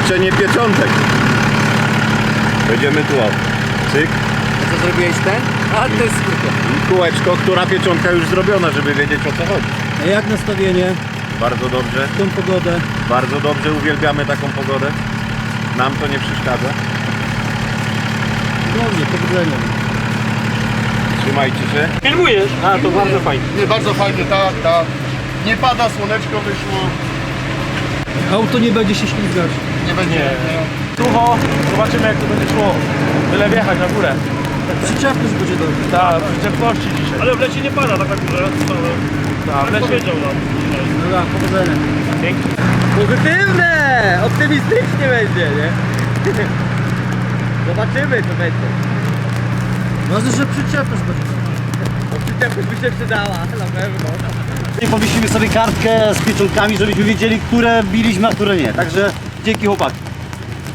Znaczenie pieczątek. Będziemy tu o. Cyk. A co zrobiłeś ten? A to jest I kółeczko, która pieczątka już zrobiona, żeby wiedzieć o co chodzi. A jak nastawienie? Bardzo dobrze, W tą pogodę? bardzo dobrze, uwielbiamy taką pogodę. Nam to nie przeszkadza. Dobrze, powodzenia. Trzymajcie się. Filmujesz? A, to bardzo fajnie. Nie, bardzo fajnie, tak, tak. Nie pada, słoneczko wyszło, Auto nie będzie się ślizgać. Nie będzie. Sucho, zobaczymy jak to będzie szło. Tyle wjechać na górę. Przyczepność będzie dobra. Tak, przyczepności dzisiaj. Ale w lecie nie pada tak na górze. Tak, leć wiedział nam dzisiaj. Dobra, powodzenia. Dzięki. Pozytywne! Optymistycznie będzie, nie? Zobaczymy co będzie. Ważne, że przyczepność będzie. Przyczepność by się przydała, na pewno. I powiesimy sobie kartkę z pieczątkami, żebyśmy wiedzieli, które biliśmy, a które nie. Także dzięki chłopaki.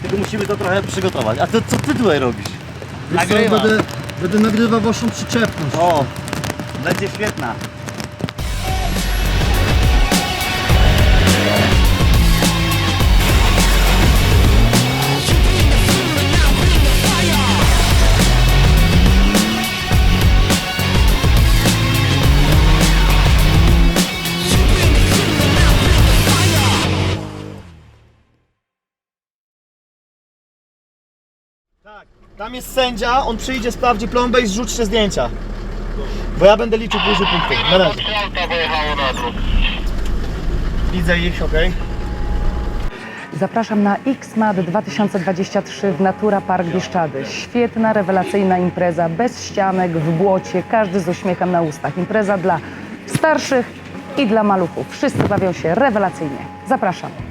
Tylko musimy to trochę przygotować. A to co ty tutaj robisz? Co, Nagrywam. będę, będę nagrywał waszą przyczepność. O, będzie świetna. Tam jest sędzia, on przyjdzie, sprawdzi plombę i zrzućcie zdjęcia. Bo ja będę liczył później punkty. Na razie. Widzę ich, okej. Zapraszam na XMAD 2023 w Natura Park Bieszczady. Świetna, rewelacyjna impreza, bez ścianek, w błocie, każdy z uśmiechem na ustach. Impreza dla starszych i dla maluchów. Wszyscy bawią się rewelacyjnie. Zapraszam.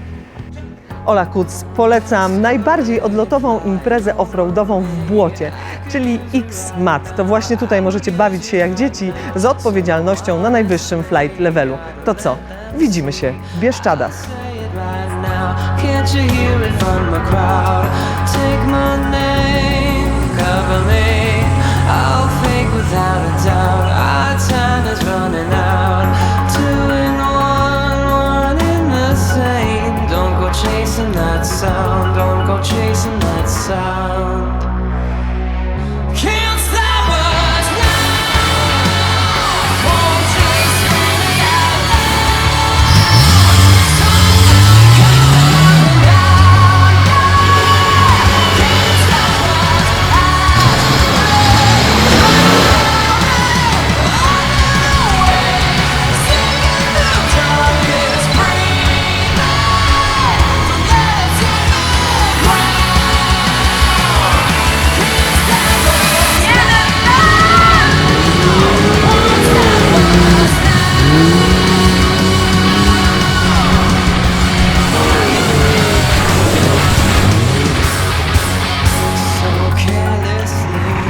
Ola Kuc, polecam najbardziej odlotową imprezę offroadową w błocie, czyli X-Mat. To właśnie tutaj możecie bawić się jak dzieci z odpowiedzialnością na najwyższym flight levelu. To co? Widzimy się w Bieszczadach. Can't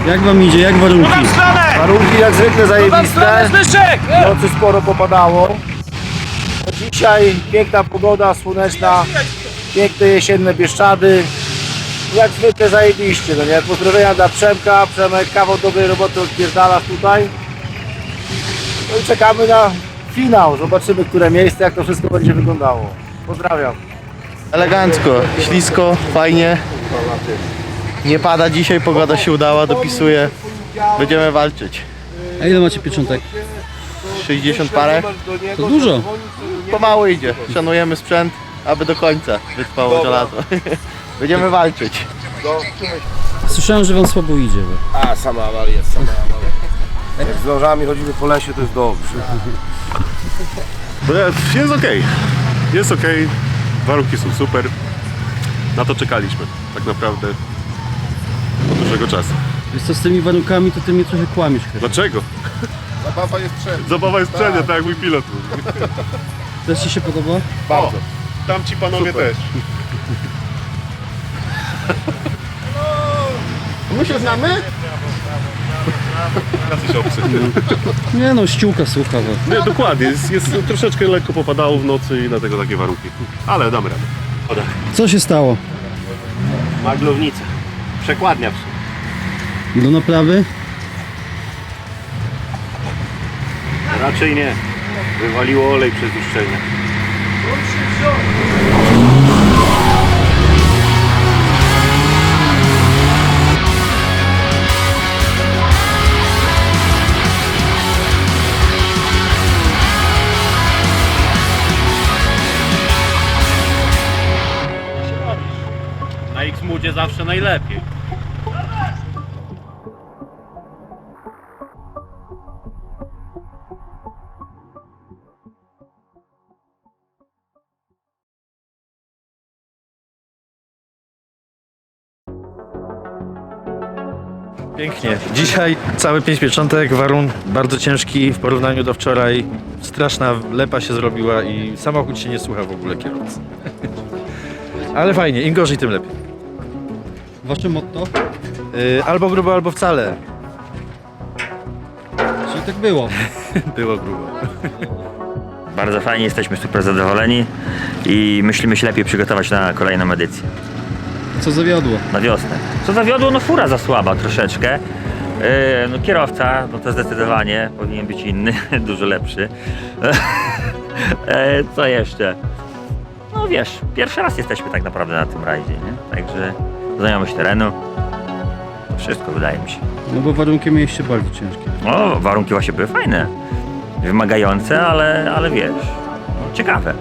Jak wam idzie, jak warunki? Warunki jak zwykle zajebiste, Zbyszek! nocy sporo popadało. Dzisiaj piękna pogoda, słoneczna, piękne jesienne Bieszczady. Jak zwykle zajebiście, no nie? Pozdrowienia dla Przemka, Przemek kawał dobrej roboty odpierdalasz tutaj. No i czekamy na finał, zobaczymy które miejsce, jak to wszystko będzie wyglądało. Pozdrawiam. Elegancko, ślisko, fajnie. Nie pada dzisiaj, pogoda się udała, dopisuje. Będziemy walczyć. A ile macie pieczątek? 60 parę. To dużo. Pomału idzie. Szanujemy sprzęt, aby do końca wytrwało żelazo. Będziemy walczyć. Słyszałem, że wam słabo idzie. Bo... A, sama awaria, sama awaria. Jak z nożami chodzimy po lesie, to jest dobrze. Jest okej. Jest okej. Warunki są super. Na to czekaliśmy. Tak naprawdę dużego czasu. Wiesz co, z tymi warunkami to ty mnie trochę kłamiesz chyba. Dlaczego? Zabawa jest wszędzie. Zabawa jest wszędzie, tak jak mój pilot mówi. Też ci się podoba? Bardzo. Tam ci panowie też. My się znamy? Jacyś obcy. Nie no, ściółka sucha. Bo... Nie, dokładnie. Jest, jest troszeczkę lekko popadało w nocy i dlatego takie warunki. Ale damy radę. Co się stało? Maglownica. Przekładnia do naprawy? Raczej nie. Wywaliło olej przez uszczelnię. Na X-Moodzie zawsze najlepiej. Pięknie. Dzisiaj cały pięć pieczątek, warun bardzo ciężki w porównaniu do wczoraj. Straszna lepa się zrobiła i samochód się nie słucha w ogóle kierowcy. Ale fajnie, im gorzej, tym lepiej. Wasze motto? Yy, albo grubo, albo wcale. Czyli tak było. Było grubo. Bardzo fajnie, jesteśmy super zadowoleni i myślimy się lepiej przygotować na kolejną edycję, Co zawiodło? na wiosnę. Co zawiodło? No fura za słaba troszeczkę. Yy, no kierowca, no to zdecydowanie powinien być inny, dużo lepszy. E, Co jeszcze? No wiesz, pierwszy raz jesteśmy tak naprawdę na tym rajdzie, nie? Także znajomość terenu, wszystko wydaje mi się. No bo warunki mieliście bardzo ciężkie. No, warunki właśnie były fajne, wymagające, ale, ale wiesz, no, ciekawe.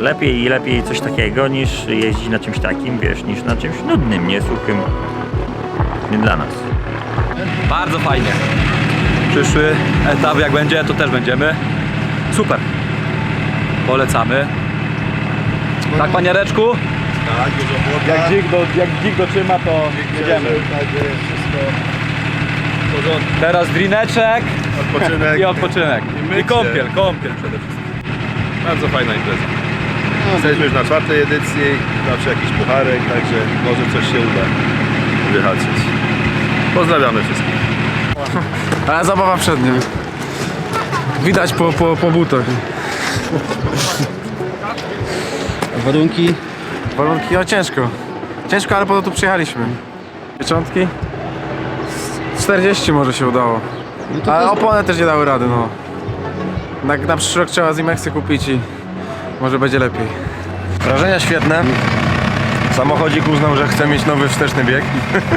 Lepiej i lepiej coś takiego niż jeździć na czymś takim, wiesz, niż na czymś nudnym, nie suchym. Nie dla nas. Bardzo fajnie. Przyszły etap jak będzie, to też będziemy. Super. Polecamy. Tak, panie Reczku? Jak dzik, do, jak dzik dotrzyma, to jedziemy. Teraz drineczek Odpoczynek. i odpoczynek. mycie. I kąpiel, kąpiel przede wszystkim. Bardzo fajna impreza. Jesteśmy już na czwartej edycji, zawsze jakiś pucharek, także może coś się uda wyhaczyć. Pozdrawiamy wszystkich. Ale zabawa przed nim. Widać po, po, po butach. Warunki? Warunki, no ciężko. Ciężko, ale po to tu przyjechaliśmy. Pieczątki? Z 40 może się udało. No Ale opony też nie dały rady, no. Na, na przyszły rok trzeba z Imexy kupić i może będzie lepiej. Wrażenia świetne. Samochodzik uznał, że chce mieć nowy wsteczny bieg.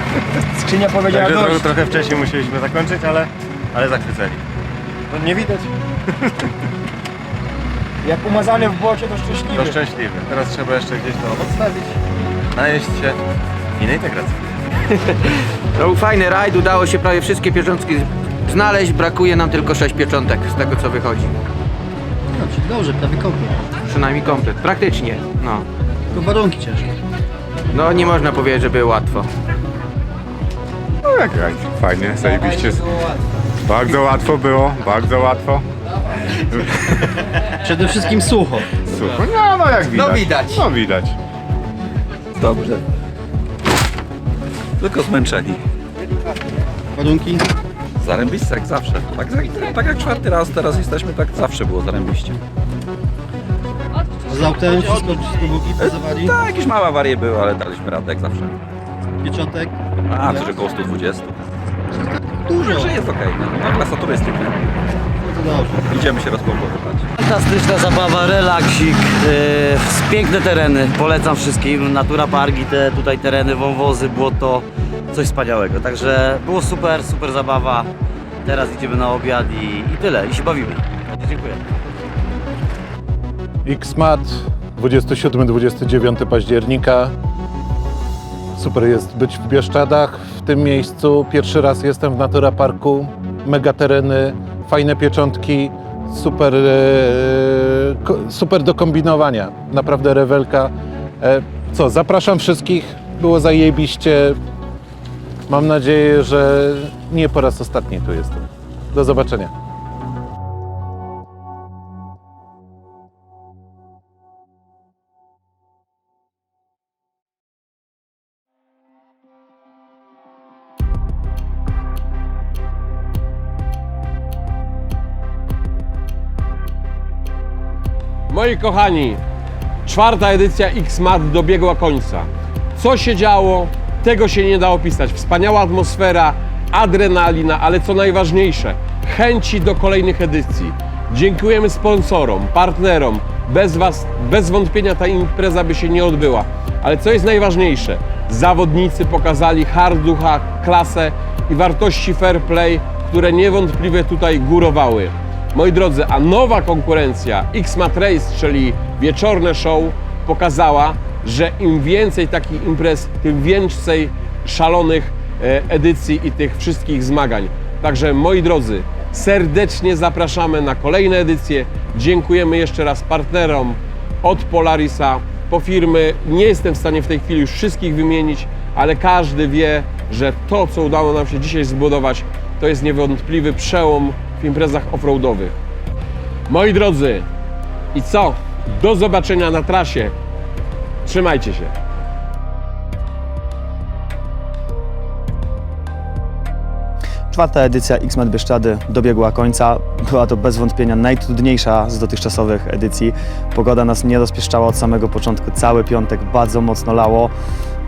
Skrzynia powiedziała Także trochę, trochę wcześniej musieliśmy zakończyć, ale, ale zachwyceni. No nie widać. Jak umazany w błocie, to szczęśliwy. To szczęśliwy. Teraz trzeba jeszcze gdzieś to odstawić, najeść się i na integrację. To był fajny rajd, udało się prawie wszystkie pieczątki znaleźć, brakuje nam tylko 6 pieczątek z tego co wychodzi. No, czyli dobrze, prawie komplet. Przynajmniej komplet, praktycznie, no. Tylko warunki ciężkie. No nie można powiedzieć, że było łatwo. No jak, jak fajnie, zajebiście. Bardzo łatwo było, bardzo łatwo. Przede wszystkim sucho. Super. No, no jak widać. No widać. No widać. Dobrze. Tylko zmęczeni. Warunki? Zarębiście jak zawsze. Tak, tak, tak jak czwarty raz teraz jesteśmy, tak zawsze było zarębiście. Z autem wszystko, wszystko było git, zawali? Tak, jakieś małe awarie były, ale daliśmy radę jak zawsze. Pieczątek? A, coś około 120. Dużo. Że jest okej, no, no klasa turystyki. No to dobrze. Idziemy się rozpompowywać. Fantastyczna zabawa, relaksik, yy, piękne tereny, polecam wszystkim, Natura Parki, te tutaj tereny, wąwozy, błoto, coś wspaniałego. Także było super, super zabawa, teraz idziemy na obiad i, i tyle, i się bawimy. Dziękuję. XMAT 27-29 października. Super jest być w Bieszczadach, w tym miejscu. Pierwszy raz jestem w Natura Parku. Mega tereny, fajne pieczątki, super, e, super do kombinowania. Naprawdę rewelka. E, co, zapraszam wszystkich. Było zajebiście. Mam nadzieję, że nie po raz ostatni tu jestem. Do zobaczenia. Moi kochani, czwarta edycja X-Mat dobiegła końca. Co się działo, tego się nie da opisać. Wspaniała atmosfera, adrenalina, ale co najważniejsze, chęci do kolejnych edycji. Dziękujemy sponsorom, partnerom. Bez Was, bez wątpienia ta impreza by się nie odbyła. Ale co jest najważniejsze, zawodnicy pokazali hard ducha, klasę i wartości fair play, które niewątpliwie tutaj górowały. Moi drodzy, a nowa konkurencja X-Mat Race, czyli wieczorne show, pokazała, że im więcej takich imprez, tym więcej szalonych e, edycji i tych wszystkich zmagań. Także moi drodzy, serdecznie zapraszamy na kolejne edycje. Dziękujemy jeszcze raz partnerom od Polarisa po firmy. Nie jestem w stanie w tej chwili już wszystkich wymienić, ale każdy wie, że to, co udało nam się dzisiaj zbudować, to jest niewątpliwy przełom w imprezach offroadowych. Moi drodzy, i co? Do zobaczenia na trasie. Trzymajcie się. Czwarta edycja X-Mat Bieszczady dobiegła końca. Była to bez wątpienia najtrudniejsza z dotychczasowych edycji. Pogoda nas nie rozpieszczała od samego początku. Cały piątek bardzo mocno lało.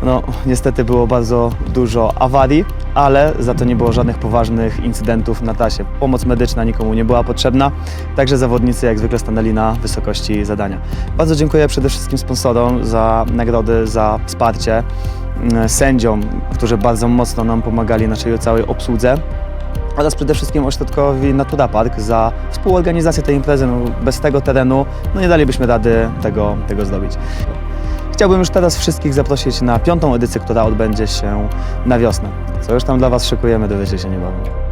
No, niestety było bardzo dużo awarii, ale za to nie było żadnych poważnych incydentów na trasie. Pomoc medyczna nikomu nie była potrzebna, także zawodnicy jak zwykle stanęli na wysokości zadania. Bardzo dziękuję przede wszystkim sponsorom za nagrody, za wsparcie, sędziom, którzy bardzo mocno nam pomagali naszej całej obsłudze oraz przede wszystkim ośrodkowi Natura Park za współorganizację tej imprezy. No, bez tego terenu no, nie dalibyśmy rady tego, tego zrobić. Chciałbym już teraz wszystkich zaprosić na piątą edycję, która odbędzie się na wiosnę. Co już tam dla Was szykujemy, dowiecie się niebawem.